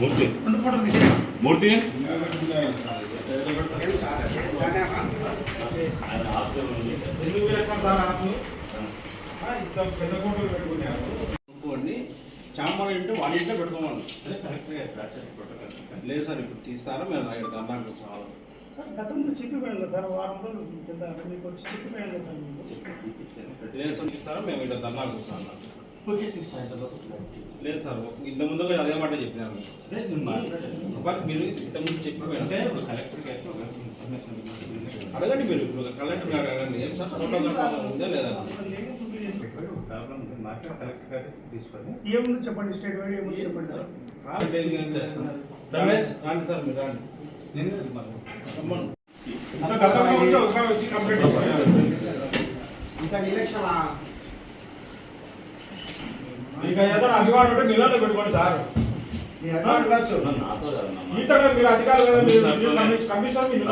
మూర్తి. మూర్తి? Chamber ఇంటే వాళ్ళ ఇంట్లో పెట్టుకోమని. లేదు సార్ ఇప్పుడు తీస్తారా? మేము ఇక్కడ ధర్నాకు చాలా సార్ గతంలో చెప్పిపోయాను సార్. వారం రోజులు మీకు వచ్చి చెప్పిపోయాను సార్ లేదు సార్ తీస్తారా? మేము ఇక్కడ ధర్నాకు వస్తాం లేదు సార్ ఇంత ముందుగా అదే మాట చెప్పినాను ఒకవేళ మీరు ఇంత ముందు చెప్పిపోయినా. అడగండి మీరు ఇప్పుడు కలెక్టర్ గారు అడగండి. ఏం సార్ ఫోటోగ్రాఫర్ ఉందా లేదా? తీసుకొని. ఏముంది చెప్పండి స్టేట్ వైడ్ ఏముంది చెప్పండి? రమేష్? రాండి సార్ మీరు రాండి. రమ్మను. అంత గతంలో వచ్చి కంప్లీట్ ఇంకా నిరీక్షణ ఇంకా ఏదైనా అభిమానులు ఉంటే మిల్లర్లో పెట్టుకోండి సార్. మీరు అధికారులు కదా మీరు కమిషనర్ మీరు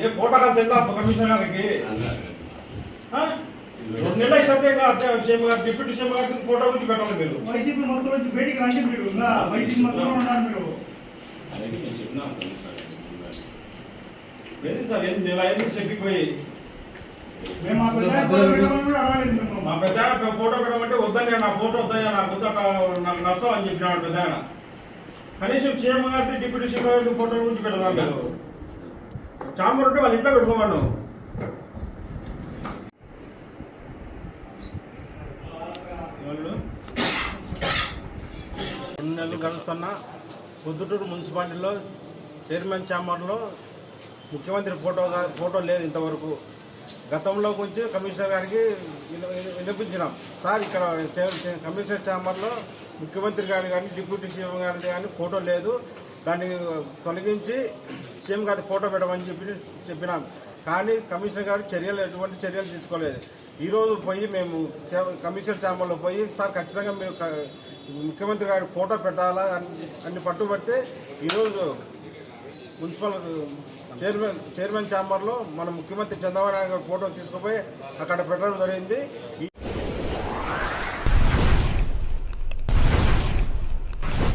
ఏ ఫోటో కదా. తెలుసా కమిషనర్కి ఆ? రెండు నెలలు అయితే సీఎం గారు డిప్యూటీ సీఎం గారికి ఫోటో గురించి పెట్టాలి మీరు. వైసీపీ మొత్తం నుంచి బయటికి రండి మీరు. ఇంకా వైసీపీ మొత్తంలో ఉన్నారు మీరు. ఏంది సార్ ఏంది? నెల అయింది చెప్పిపోయి. మేము అడగలేదు పెద్ద ఫోటో పెట్టమంటే వద్దని నా ఫోటో వద్దయ్యా నాకు వద్ద నాకు నష్టం అని చెప్పినాడు పెద్ద ఆయన. కనీసం సీఎం గారి డిప్యూటీ సీఎం గారి ఫోటో గురించి పెడదాం మీరు చాంబర్ ఉంటే వాళ్ళు ఇంట్లో పెట్టుకోమన్నాం రెండు నెలలు గడుస్తున్న పొద్దుటూరు మున్సిపాలిటీలో చైర్మన్ ఛాంబర్లో ముఖ్యమంత్రి ఫోటో ఫోటో లేదు ఇంతవరకు. గతంలో కొంచెం కమిషనర్ గారికి విన- వినిపించినాం. సార్ ఇక్కడ కమిషనర్ ఛాంబర్లో ముఖ్యమంత్రి గారి కానీ డిప్యూటీ సీఎం గారిది కానీ ఫోటో లేదు. దాన్ని తొలగించి సీఎం గారి ఫోటో పెట్టమని చెప్పి చెప్పినాం. కానీ కమిషనర్ గారు చర్యలు ఎటువంటి చర్యలు తీసుకోలేదు. ఈరోజు పోయి మేము చే- కమిషనర్ ఛాంబర్లో పోయి సార్ ఖచ్చితంగా మేము ముఖ్యమంత్రి గారి ఫోటో పెట్టాలా? అని అని పట్టుబడితే ఈరోజు మున్సిపల్ చైర్మన్ చైర్మన్ ఛాంబర్లో మన ముఖ్యమంత్రి చంద్రబాబు నాయుడు గారి ఫోటో తీసుకుపోయి అక్కడ పెట్టడం జరిగింది.